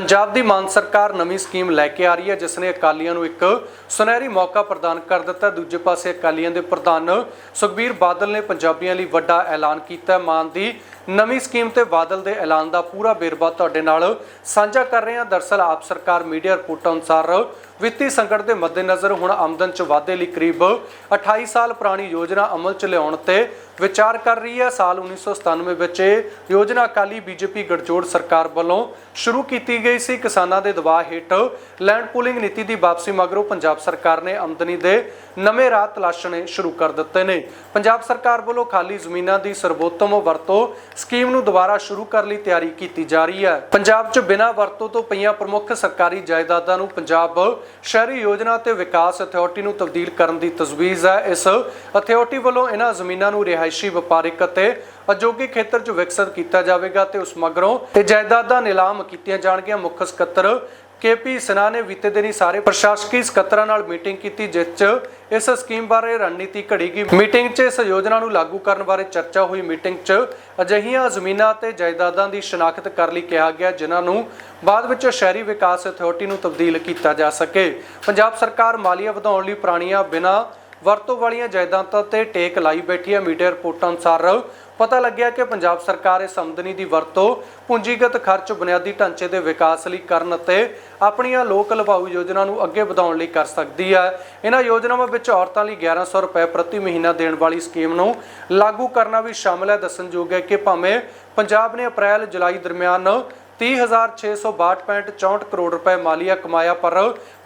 ਪੰਜਾਬ ਦੀ ਮਾਨ ਸਰਕਾਰ ਨਵੀਂ ਸਕੀਮ ਲੈ ਕੇ ਆ ਰਹੀ ਹੈ ਜਿਸ ਨੇ ਅਕਾਲੀਆਂ ਨੂੰ ਇੱਕ ਸੁਨਹਿਰੀ ਮੌਕਾ ਪ੍ਰਦਾਨ ਕਰ ਦਿੱਤਾ। ਦੂਜੇ ਪਾਸੇ ਅਕਾਲੀਆਂ ਦੇ ਪ੍ਰਧਾਨ ਸੁਖਬੀਰ ਬਾਦਲ ਨੇ ਪੰਜਾਬੀਆਂ ਲਈ ਵੱਡਾ ਐਲਾਨ ਕੀਤਾ। ਮਾਨ ਦੀ ਨਵੀਂ ਸਕੀਮ ਤੇ ਬਾਦਲ ਦੇ ਐਲਾਨ ਦਾ ਪੂਰਾ ਵੇਰਵਾ ਤੁਹਾਡੇ ਨਾਲ ਸਾਂਝਾ ਕਰ ਰਹੇ ਹਾਂ। ਦਰਸਲ ਆਪ ਸਰਕਾਰ ਮੀਡੀਆ ਰਿਪੋਰਟਾਂ ਅਨੁਸਾਰ ਵਿੱਤੀ ਸੰਕਟ ਦੇ ਮੱਦੇਨਜ਼ਰ ਹੁਣ ਆਮਦਨ 'ਚ ਵਾਧੇ ਲਈ ਕਰੀਬ 28 ਸਾਲ ਪੁਰਾਣੀ ਯੋਜਨਾ ਅਮਲ 'ਚ ਲਿਆਉਣ ਤੇ ਵਿਚਾਰ ਕਰ ਰਹੀ ਹੈ। ਸਾਲ 1997 ਵਿੱਚ ਇਹ ਯੋਜਨਾ ਅਕਾਲੀ ਬੀਜੇਪੀ ਗਠਜੋੜ ਸਰਕਾਰ ਵੱਲੋਂ ਸ਼ੁਰੂ ਕੀਤੀ ਗਈ ਸੀ। ਕਿਸਾਨਾਂ ਦੇ ਦਬਾਅ ਹੇਠ ਲੈਂਡ ਪੂਲਿੰਗ ਨੀਤੀ ਦੀ ਵਾਪਸੀ ਮਗਰੋਂ ਪੰਜਾਬ ਸਰਕਾਰ ਨੇ ਆਮਦਨੀ ਦੇ ਨਵੇਂ ਰਾਹ ਤਲਾਸ਼ਣੇ ਸ਼ੁਰੂ ਕਰ ਦਿੱਤੇ ਨੇ। ਪੰਜਾਬ ਸਰਕਾਰ ਵੱਲੋਂ ਖਾਲੀ ਜ਼ਮੀਨਾਂ ਦੀ ਸਰਵੋਤਮ ਵਰਤੋਂ ਸਕੀਮ ਨੂੰ ਦੁਬਾਰਾ ਸ਼ੁਰੂ ਕਰਨ ਲਈ ਤਿਆਰੀ ਕੀਤੀ ਜਾ ਰਹੀ ਹੈ। ਪੰਜਾਬ 'ਚ ਬਿਨਾਂ ਵਰਤੋਂ ਤੋਂ ਪਈਆਂ ਪ੍ਰਮੁੱਖ ਸਰਕਾਰੀ ਜਾਇਦਾਦਾਂ ਨੂੰ ਪੰਜਾਬ ਸ਼ਹਿਰੀ ਯੋਜਨਾ ਤੇ ਵਿਕਾਸ ਅਥਾਰਟੀ ਨੂੰ ਤਬਦੀਲ ਕਰਨ ਦੀ ਤਜਵੀਜ਼ ਹੈ। ਇਸ ਅਥਾਰਟੀ ਵੱਲੋਂ ਇਹਨਾਂ ਜ਼ਮੀਨਾਂ ਨੂੰ ਰਿਹਾਇਸ਼ੀ, ਵਪਾਰਿਕ ਅਤੇ ਉਦਯੋਗਿਕ ਖੇਤਰ 'ਚ ਵਿਕਸਿਤ ਕੀਤਾ ਜਾਵੇਗਾ ਤੇ ਉਸ ਮਗਰੋਂ ਇਹ ਜਾਇਦਾਦਾਂ ਨਿਲਾਮ ਕੀਤੀਆਂ ਜਾਣਗੀਆਂ। ਮੁੱਖ ਸਕੱਤਰ ਕੇਪੀ ਸਿਨਹਾ ਨੇ ਬੀਤੇ ਦਿਨੀ ਸਾਰੇ ਪ੍ਰਸ਼ਾਸਕੀ ਸਕੱਤਰਾਂ ਨਾਲ ਮੀਟਿੰਗ ਕੀਤੀ, ਜਿਸ 'ਚ ਇਸ ਸਕੀਮ ਬਾਰੇ ਰਣਨੀਤੀ ਘੜੀ ਗਈ ਮੀਟਿੰਗ 'ਚ ਇਸ ਯੋਜਨਾ ਨੂੰ ਲਾਗੂ ਕਰਨ ਬਾਰੇ ਚਰਚਾ ਹੋਈ। ਮੀਟਿੰਗ 'ਚ ਅਜਿਹੀਆਂ ਜ਼ਮੀਨਾਂ ਤੇ ਜਾਇਦਾਦਾਂ ਦੀ ਸ਼ਨਾਖਤ ਕਰਨ ਲਈ ਕਿਹਾ ਗਿਆ, ਜਿਨ੍ਹਾਂ ਨੂੰ ਬਾਅਦ ਵਿੱਚ ਸ਼ਹਿਰੀ ਵਿਕਾਸ ਅਥਾਰਟੀ ਨੂੰ ਤਬਦੀਲ ਕੀਤਾ ਜਾ ਸਕੇ। ਪੰਜਾਬ ਸਰਕਾਰ ਮਾਲੀਆ ਵਧਾਉਣ ਲਈ ਪੁਰਾਣੀਆਂ ਬਿਨਾਂ ਵਰਤੋਂ ਵਾਲੀਆਂ ਜਾਇਦਾਦਾਂ ਤੇ ਟੇਕ ਲਾਈ ਬੈਠੀ ਹੈ ਮੀਡੀਆ ਰਿਪੋਰਟਾਂ ਅਨੁਸਾਰ ਪਤਾ ਲੱਗਿਆ ਕਿ ਪੰਜਾਬ ਸਰਕਾਰ ਇਸ ਆਮਦਨੀ ਦੀ ਵਰਤੋਂ ਪੂੰਜੀਗਤ ਖਰਚ ਬੁਨਿਆਦੀ ਢਾਂਚੇ ਦੇ ਵਿਕਾਸ ਲਈ ਕਰਨ ਅਤੇ ਆਪਣੀਆਂ ਲੋਕ ਲਭਾਊ ਯੋਜਨਾ ਨੂੰ ਅੱਗੇ ਵਧਾਉਣ ਲਈ ਕਰ ਸਕਦੀ ਹੈ। ਇਹਨਾਂ ਯੋਜਨਾਵਾਂ ਵਿੱਚ ਔਰਤਾਂ ਲਈ 1100 ਰੁਪਏ ਪ੍ਰਤੀ ਮਹੀਨਾ ਦੇਣ ਵਾਲੀ ਸਕੀਮ ਨੂੰ ਲਾਗੂ ਕਰਨਾ ਵੀ ਸ਼ਾਮਲ ਹੈ। ਦੱਸਣਯੋਗ ਹੈ ਕਿ ਭਾਵੇਂ ਪੰਜਾਬ ਨੇ ਅਪ੍ਰੈਲ ਜੁਲਾਈ ਦਰਮਿਆਨ 30662.64 ਕਰੋੜ ਰੁਪਏ ਮਾਲੀਆ ਕਮਾਇਆ ਪਰ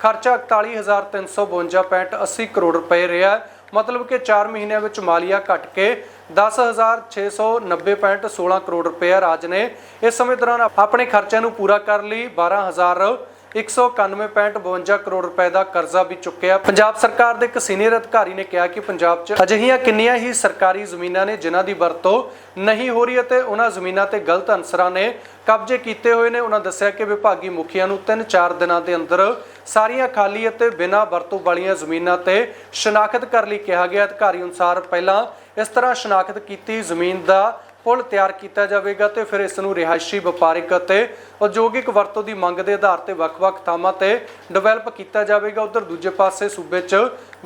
ਖਰਚਾ 41352.80 ਕਰੋੜ ਰੁਪਏ ਰਿਹਾ ਮਤਲਬ ਕਿ 4 ਮਹੀਨਿਆਂ ਵਿੱਚ ਮਾਲੀਆ ਘਟ ਕੇ 10690.16 ਕਰੋੜ ਰੁਪਏ ਰਾਜ ਨੇ। ਇਸ ਸਮੇਂ ਦੌਰਾਨ ਆਪਣੇ ਖਰਚਿਆਂ ਨੂੰ ਪੂਰਾ ਕਰਨ ਲਈ 12000 191.52 ਕਰੋੜ ਰੁਪਏ ਦਾ ਕਰਜ਼ਾ ਵੀ ਚੁੱਕਿਆ। ਪੰਜਾਬ ਸਰਕਾਰ ਦੇ ਇੱਕ ਸੀਨੀਅਰ ਅਧਿਕਾਰੀ ਨੇ ਕਿਹਾ ਕਿ ਪੰਜਾਬ 'ਚ ਅਜਿਹੀਆਂ ਕਿੰਨੀਆਂ ਹੀ ਸਰਕਾਰੀ ਜ਼ਮੀਨਾਂ ਨੇ ਜਿਨ੍ਹਾਂ ਦੀ ਵਰਤੋਂ ਨਹੀਂ ਹੋ ਰਹੀ ਅਤੇ ਉਹਨਾਂ ਜ਼ਮੀਨਾਂ ਤੇ ਗਲਤ ਅਨਸਰਾਂ ਨੇ ਕਬਜ਼ੇ ਕੀਤੇ ਹੋਏ ਨੇ। ਉਹਨਾਂ ਦੱਸਿਆ ਕਿ ਵਿਭਾਗੀ ਮੁਖੀਆਂ ਨੂੰ 3-4 ਦਿਨਾਂ ਦੇ ਅੰਦਰ ਸਾਰੀਆਂ ਖਾਲੀ ਅਤੇ ਬਿਨਾਂ ਵਰਤੋਂ ਵਾਲੀਆਂ ਜ਼ਮੀਨਾਂ ਤੇ ਸ਼ਨਾਖਤ ਕਰਨ ਲਈ ਕਿਹਾ ਗਿਆ। ਅਧਿਕਾਰੀ ਅਨੁਸਾਰ ਪਹਿਲਾਂ ਇਸ ਤਰ੍ਹਾਂ ਸ਼ਨਾਖਤ ਕੀਤੀ ਜ਼ਮੀਨ ਦਾ ਪੁਲ ਤਿਆਰ ਕੀਤਾ ਜਾਵੇਗਾ ਤੇ ਫਿਰ ਇਸ ਨੂੰ ਰਿਹਾਇਸ਼ੀ, ਵਪਾਰਿਕ ਅਤੇ ਉਦਯੋਗਿਕ ਵਰਤੋਂ ਦੀ ਮੰਗ ਦੇ ਆਧਾਰ ਤੇ ਵੱਖ-ਵੱਖ ਥਾਵਾਂ ਤੇ ਡਿਵੈਲਪ ਕੀਤਾ ਜਾਵੇਗਾ। ਉਧਰ ਦੂਜੇ ਪਾਸੇ ਸੂਬੇ 'ਚ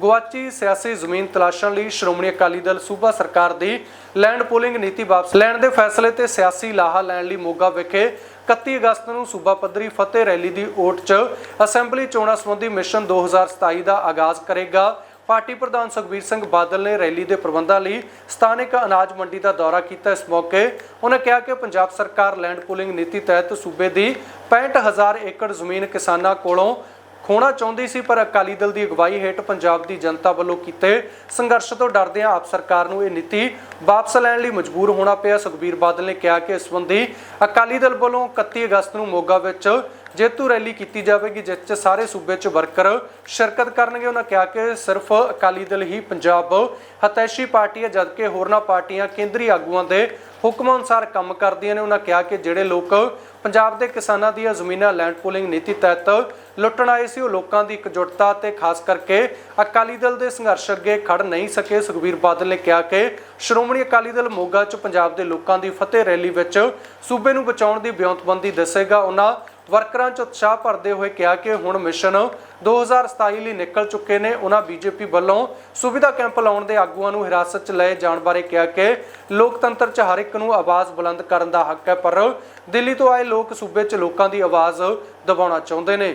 ਗੁਆਚੀ ਸਿਆਸੀ ਜ਼ਮੀਨ ਤਲਾਸ਼ਣ ਲਈ ਸ਼੍ਰੋਮਣੀ ਅਕਾਲੀ ਦਲ ਸੂਬਾ ਸਰਕਾਰ ਦੀ ਲੈਂਡ ਪੂਲਿੰਗ ਨੀਤੀ ਵਾਪਸ ਲੈਣ ਦੇ ਫੈਸਲੇ ਤੇ ਸਿਆਸੀ ਲਾਹਾ ਲੈਣ ਲਈ ਮੋਗਾ ਵਿਖੇ 31 ਅਗਸਤ ਨੂੰ ਸੂਬਾ ਪੱਧਰੀ ਫਤਿਹ ਰੈਲੀ ਦੀ ਓਟ 'ਚ ਅਸੈਂਬਲੀ ਚੋਣਾਂ ਸੰਬੰਧੀ ਮਿਸ਼ਨ 2027 ਦਾ ਆਗਾਜ਼ ਕਰੇਗਾ। ਪਾਰਟੀ ਪ੍ਰਧਾਨ ਸੁਖਬੀਰ ਸਿੰਘ ਬਾਦਲ ਨੇ ਰੈਲੀ ਦੇ ਪ੍ਰਬੰਧਾਂ ਲਈ ਸਥਾਨਕ ਅਨਾਜ ਮੰਡੀ ਦਾ ਦੌਰਾ ਕੀਤਾ। ਇਸ ਮੌਕੇ ਉਹਨਾਂ ਕਿਹਾ ਕਿ ਪੰਜਾਬ ਸਰਕਾਰ ਲੈਂਡ ਪੂਲਿੰਗ ਨੀਤੀ ਤਹਿਤ ਸੂਬੇ ਦੀ 65000 ਏਕੜ ਜ਼ਮੀਨ ਕਿਸਾਨਾਂ ਕੋਲੋਂ ਖੋਣਾ ਚਾਹੁੰਦੀ ਸੀ, ਪਰ ਅਕਾਲੀ ਦਲ ਦੀ ਅਗਵਾਈ ਹੇਠ ਪੰਜਾਬ ਦੀ ਜਨਤਾ ਵੱਲੋਂ ਕੀਤੇ ਸੰਘਰਸ਼ ਤੋਂ ਡਰਦਿਆਂ ਆਪ ਸਰਕਾਰ ਨੂੰ ਇਹ ਨੀਤੀ ਵਾਪਸ ਲੈਣ ਲਈ ਮਜਬੂਰ ਹੋਣਾ ਪਿਆ। ਸੁਖਬੀਰ ਬਾਦਲ ਨੇ ਕਿਹਾ ਕਿ ਇਸ ਸੰਬੰਧੀ ਅਕਾਲੀ ਦਲ ਵੱਲੋਂ 31 ਅਗਸਤ ਨੂੰ ਮੋਗਾ ਵਿੱਚ ਜੇਤੂ ਰੈਲੀ ਕੀਤੀ ਜਾਵੇਗੀ, ਜਿਸ 'ਚ ਸਾਰੇ ਸੂਬੇ 'ਚ ਵਰਕਰ ਸ਼ਿਰਕਤ ਕਰਨਗੇ। ਉਹਨਾਂ ਕਿਹਾ ਕਿ ਸਿਰਫ ਅਕਾਲੀ ਦਲ ਹੀ ਪੰਜਾਬ ਹਤੈਸ਼ੀ ਪਾਰਟੀ ਹੈ, ਜਦਕਿ ਹੋਰਨਾਂ ਪਾਰਟੀਆਂ ਕੇਂਦਰੀ ਆਗੂਆਂ ਦੇ ਹੁਕਮ ਅਨੁਸਾਰ ਕੰਮ ਕਰਦੀਆਂ ਨੇ। ਉਹਨਾਂ ਕਿਹਾ ਕਿ ਜਿਹੜੇ ਲੋਕ ਪੰਜਾਬ ਦੇ ਕਿਸਾਨਾਂ ਦੀਆਂ ਜ਼ਮੀਨਾਂ ਲੈਂਡ ਪੂਲਿੰਗ ਨੀਤੀ ਤਹਿਤ ਲੁੱਟਣ ਆਏ ਸੀ, ਉਹ ਲੋਕਾਂ ਦੀ ਇਕਜੁੱਟਤਾ ਤੇ ਖਾਸ ਕਰਕੇ ਅਕਾਲੀ ਦਲ ਦੇ ਸੰਘਰਸ਼ ਅੱਗੇ ਖੜ ਨਹੀਂ ਸਕੇ। ਸੁਖਬੀਰ ਬਾਦਲ ਨੇ ਕਿਹਾ ਕਿ ਸ਼੍ਰੋਮਣੀ ਅਕਾਲੀ ਦਲ ਮੋਗਾ 'ਚ ਪੰਜਾਬ ਦੇ ਲੋਕਾਂ ਦੀ ਫਤਿਹ ਰੈਲੀ ਵਿੱਚ ਸੂਬੇ ਨੂੰ ਬਚਾਉਣ ਦੀ ਬਿਉਂਤਬੰਦੀ ਦੱਸੇਗਾ। ਉਹਨਾਂ ਵਰਕਰਾਂ 'ਚ ਉਤਸ਼ਾਹ ਭਰਦੇ ਹੋਏ ਕਿਹਾ ਕਿ ਹੁਣ ਮਿਸ਼ਨ 2027 ਲਈ ਨਿਕਲ ਚੁੱਕੇ ਨੇ। ਉਹਨਾਂ ਬੀਜੇਪੀ ਵੱਲੋਂ ਸੁਵਿਧਾ ਕੈਂਪ ਲਾਉਣ ਦੇ ਆਗੂਆਂ ਨੂੰ ਹਿਰਾਸਤ 'ਚ ਲਏ ਜਾਣ ਬਾਰੇ ਕਿਹਾ ਕਿ ਲੋਕਤੰਤਰ 'ਚ ਹਰ ਇੱਕ ਨੂੰ ਆਵਾਜ਼ ਬੁਲੰਦ ਕਰਨ ਦਾ ਹੱਕ ਹੈ, ਪਰ ਦਿੱਲੀ ਤੋਂ ਆਏ ਲੋਕ ਸੂਬੇ 'ਚ ਲੋਕਾਂ ਦੀ ਆਵਾਜ਼ ਦਬਾਉਣਾ ਚਾਹੁੰਦੇ ਨੇ।